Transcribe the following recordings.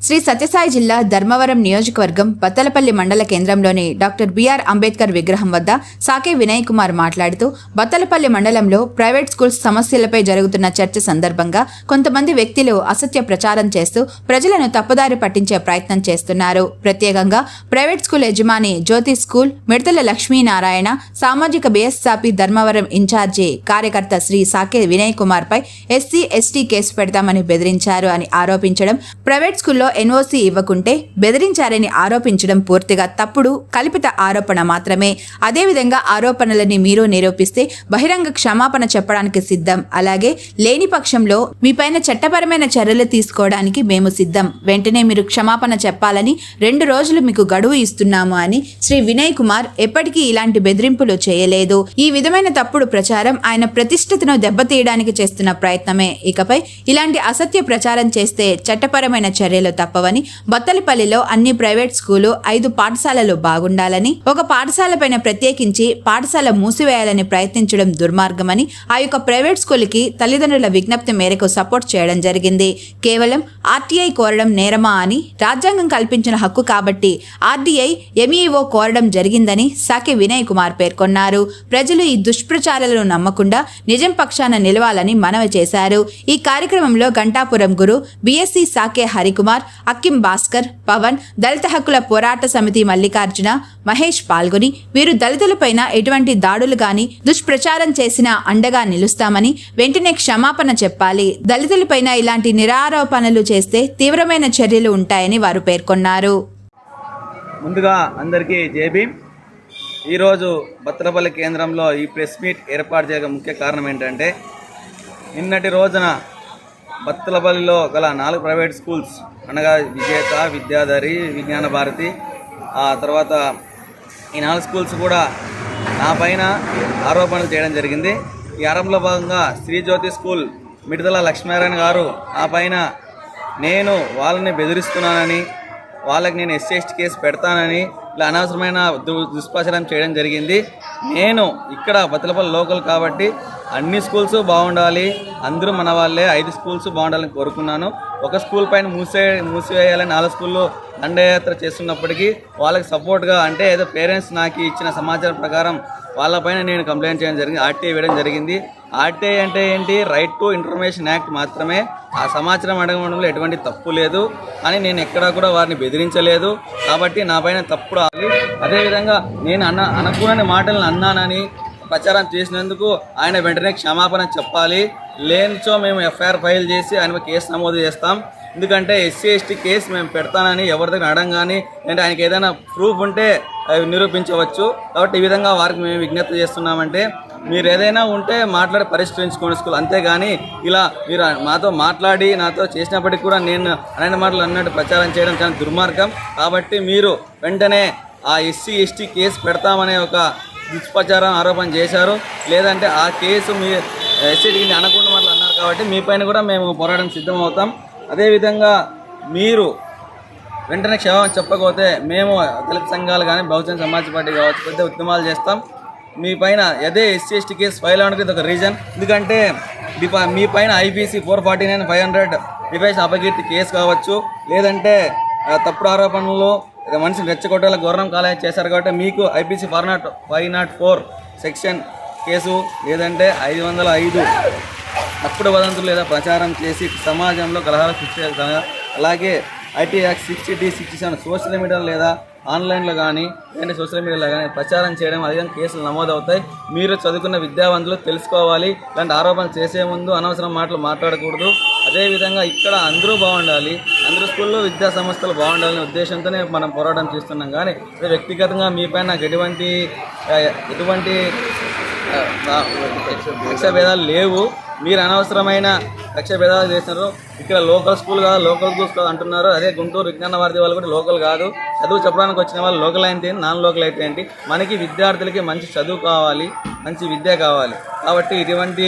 శ్రీ సత్యసాయి జిల్లా ధర్మవరం నియోజకవర్గం బత్తలపల్లి మండల కేంద్రంలోని డాక్టర్ బిఆర్ అంబేద్కర్ విగ్రహం వద్ద సాకే వినయ్ కుమార్ మాట్లాడుతూ బత్తలపల్లి మండలంలో ప్రైవేట్ స్కూల్స్ సమస్యలపై జరుగుతున్న చర్చ సందర్భంగా కొంతమంది వ్యక్తులు అసత్య ప్రచారం చేస్తూ ప్రజలను తప్పుదారి పట్టించే ప్రయత్నం చేస్తున్నారు. ప్రత్యేకంగా ప్రైవేట్ స్కూల్ యజమాని జ్యోతి స్కూల్ మిడతల లక్ష్మీనారాయణ సామాజిక బేస్సాపి ధర్మవరం ఇన్ఛార్జి కార్యకర్త శ్రీ సాకే వినయ్ కుమార్ పై ఎస్సీ ఎస్టీ కేసు పెడతామని బెదిరించారు అని ఆరోపించడం ప్రైవేట్ స్కూల్లో ఎన్ఓసీ ఇవ్వకుంటే బెదిరించారని ఆరోపించడం పూర్తిగా తప్పుడు కల్పిత ఆరోపణ మాత్రమే. అదేవిధంగా ఆరోపణలని మీరు నిరూపిస్తే బహిరంగ క్షమాపణ చెప్పడానికి సిద్ధం. అలాగే లేని పక్షంలో మీపైన చట్టపరమైన చర్యలు తీసుకోవడానికి మేము సిద్ధం. వెంటనే మీరు క్షమాపణ చెప్పాలని రెండు రోజులు మీకు గడువు ఇస్తున్నాము అని శ్రీ వినయ్ కుమార్ ఎప్పటికీ ఇలాంటి బెదిరింపులు చేయలేదు. ఈ విధమైన తప్పుడు ప్రచారం ఆయన ప్రతిష్టతను దెబ్బతీయడానికి చేస్తున్న ప్రయత్నమే. ఇకపై ఇలాంటి అసత్య ప్రచారం చేస్తే చట్టపరమైన చర్యలు తప్పవని బత్తలపల్లిలో అన్ని ప్రైవేట్ స్కూలు ఐదు పాఠశాలలు బాగుండాలని ఒక పాఠశాల పైన ప్రత్యేకించి పాఠశాల మూసివేయాలని ప్రయత్నించడం దుర్మార్గమని ఆ యొక్క ప్రైవేట్ స్కూల్కి తల్లిదండ్రుల విజ్ఞప్తి మేరకు సపోర్ట్ చేయడం జరిగింది. కేవలం ఆర్టీఐ కోరడం నేరమా అని రాజ్యాంగం కల్పించిన హక్కు కాబట్టి ఆర్డీఐ ఎంఈఓ కోరడం జరిగిందని సాకే వినయ్ కుమార్ పేర్కొన్నారు. ప్రజలు ఈ దుష్ప్రచారాలను నమ్మకుండా నిజం పక్షాన నిలవాలని మనవి చేశారు. ఈ కార్యక్రమంలో గంటాపురం గురు బీఎస్సీ సాకే హరికుమార్ అక్కిం భాస్కర్ పవన్ దళిత హక్కుల పోరాట సమితి మల్లికార్జున మహేష్ పాల్గొని వీరు దళితులపైన ఎటువంటి దాడులు గాని దుష్ప్రచారం చేసినా అండగా నిలుస్తామని వెంటనే క్షమాపణ చెప్పాలి. దళితులపైన ఇలాంటి నిరారోపణలు చేస్తే తీవ్రమైన చర్యలు ఉంటాయని వారు పేర్కొన్నారు. ముందుగా అందరికీ జై ఈరోజు బత్తలపల్లి కేంద్రంలో ఈ ప్రెస్ మీట్ ఏర్పాటు చేయడం ముఖ్య కారణం ఏంటంటే నిన్నటి రోజున బత్తలపల్లిలో గల నాలుగు ప్రైవేట్ స్కూల్స్ అనగా విజేత విద్యాధరి విజ్ఞాన భారతి ఆ తర్వాత ఈ నాలుగు స్కూల్స్ కూడా నా పైన ఆరోపణలు చేయడం జరిగింది. ఈ ఆరంభంలో భాగంగా శ్రీజ్యోతి స్కూల్ మిడతల లక్ష్మీనారాయణ గారు ఆ పైన నేను వాళ్ళని బెదిరిస్తున్నానని వాళ్ళకి నేను ఎస్సీ ఎస్టీ కేసు పెడతానని ఇట్లా అనవసరమైన దు దుష్ప్రచారం చేయడం జరిగింది. నేను ఇక్కడ బతులపల్లి లోకల్ కాబట్టి అన్ని స్కూల్స్ బాగుండాలి. అందరూ మన వాళ్ళే. ఐదు స్కూల్స్ బాగుండాలని కోరుకున్నాను. ఒక స్కూల్ పైన మూసే మూసివేయాలని నాలుగు స్కూల్లో దండయాత్ర చేస్తున్నప్పటికీ వాళ్ళకి సపోర్ట్గా అంటే ఏదో పేరెంట్స్ నాకు ఇచ్చిన సమాచారం ప్రకారం వాళ్ళపైన నేను కంప్లైంట్ చేయడం జరిగింది. ఆర్టీఐ వేయడం జరిగింది. ఆర్టీఐ అంటే ఏంటి? రైట్ టు ఇన్ఫర్మేషన్ యాక్ట్ మాత్రమే. ఆ సమాచారం అడగడంలో ఎటువంటి తప్పు లేదు అని నేను ఎక్కడా కూడా వారిని బెదిరించలేదు. కాబట్టి నా పైన తప్పుడు ఆగి అదేవిధంగా నేను అన్న అనుకున్న మాటలను అన్నానని ప్రచారం చేసినందుకు ఆయన వెంటనే క్షమాపణ చెప్పాలి. లేనిచో మేము ఎఫ్ఐఆర్ ఫైల్ చేసి ఆయన కేసు నమోదు చేస్తాం. ఎందుకంటే ఎస్సీ ఎస్టీ కేసు మేము పెడతానని ఎవరి దగ్గర కానీ అంటే ఆయనకి ఏదైనా ప్రూఫ్ ఉంటే నిరూపించవచ్చు. కాబట్టి ఈ విధంగా వారికి మేము విజ్ఞప్తి చేస్తున్నామంటే మీరు ఏదైనా ఉంటే మాట్లాడి పరిష్కరించుకోండి స్కూల్. అంతేగాని ఇలా మీరు మాతో మాట్లాడి నాతో చేసినప్పటికీ కూడా నేను అనే మాటలు అన్నట్టు ప్రచారం చేయడం చాలా దుర్మార్గం. కాబట్టి మీరు వెంటనే ఆ ఎస్సీ ఎస్టీ కేసు పెడతామనే ఒక దుష్ప్రచారం ఆరోపణ చేశారు. లేదంటే ఆ కేసు మీ ఎస్సీటీని అనకుండా మాటలు అన్నారు కాబట్టి మీ పైన కూడా మేము పోరాటం సిద్ధమవుతాం. అదేవిధంగా మీరు వెంటనే క్షమాపణ చెప్పకపోతే మేము దళిత సంఘాలు కానీ బహుజన సమాజ్ పార్టీ కావచ్చు పెద్ద ఉద్యమాలు చేస్తాం. మీ పైన అదే ఎస్సీ ఎస్టీ కేసు ఫైల్ అవడానికి ఇది ఒక రీజన్ ఎందుకంటే మీ ప- మీ పైన IPC four forty nine five hundred defies అపకీర్తి కేసు కావచ్చు. లేదంటే తప్పుడు ఆరోపణలు మనిషిని రెచ్చగొట్టేలా గౌరవం కాలేజ్ చేశారు కాబట్టి మీకు IPC four nought five nought four section case లేదంటే ఐదు వందల ఐదు తప్పుడు వదంతులు లేదా ప్రచారం చేసి సమాజంలో కలహాలు సృష్టి అలాగే IT act sixty D sixty seven social media లేదా ఆన్లైన్లో కానీ లేదంటే సోషల్ మీడియాలో కానీ ప్రచారం చేయడం అధికంగా కేసులు నమోదవుతాయి. మీరు చదువుకున్న విద్యావంతులు తెలుసుకోవాలి. ఇలాంటి ఆరోపణలు చేసే ముందు అనవసరం మాటలు మాట్లాడకూడదు. అదేవిధంగా ఇక్కడ అందరూ బాగుండాలి. అందరూ స్కూల్లో విద్యా సంస్థలు బాగుండాలనే ఉద్దేశంతోనే మనం పోరాటం చేస్తున్నాం. కానీ అదే వ్యక్తిగతంగా మీపై నాకు ఎటువంటి ఎటువంటి భేదాలు లేవు. మీరు అనవసరమైన లక్ష్య భేదాలు చేస్తున్నారు ఇక్కడ లోకల్ స్కూల్ కాదు లోకల్ స్కూల్స్ కాదు అంటున్నారు. అదే గుంటూరు విజ్ఞాన భారతి వాళ్ళు కూడా లోకల్ కాదు. చదువు చెప్పడానికి వచ్చిన వాళ్ళు లోకల్ అయితే నాన్ లోకల్ అయితే ఏంటి? మనకి విద్యార్థులకి మంచి చదువు కావాలి మంచి విద్య కావాలి. కాబట్టి ఇటువంటి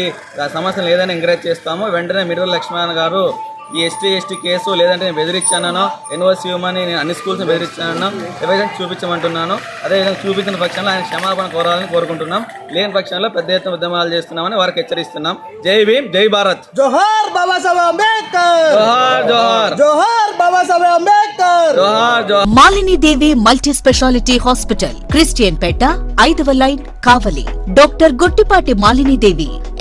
సమస్యలు ఏదైనా ఎంకరేజ్ చేస్తాము. వెంటనే మిడతల లక్ష్మణ గారు ఈ ఎస్టీ ఎస్టీ కేసు లేదంటే నేను బెదిరించానో ఎన్ఓసి ఇవ్వమని నేను అన్ని స్కూల్స్ బెదిరించానో ఎవిడెన్స్ చూపించమంటున్నాను. అదేవిధంగా చూపించిన పక్షంలో ఆయన క్షమాపణ కోరాలని కోరుకుంటున్నాం. లేని పక్షంలో పెద్ద ఎత్తున ఉద్యమాలు చేస్తున్నామని వారికి హెచ్చరిస్తున్నాం. జై భీమ్ జై భారత్. జోహార్ బాబాసాహెబ్ అంబేద్కర్! జోహార్ జోహార్. జోహార్ బాబాసాహెబ్ అంబేద్కర్! జోహార్ జోహార్. Malinidevi multi speciality hospital Christian పేట ఐదవ line Kavali. Doctor Guttipati Malinidevi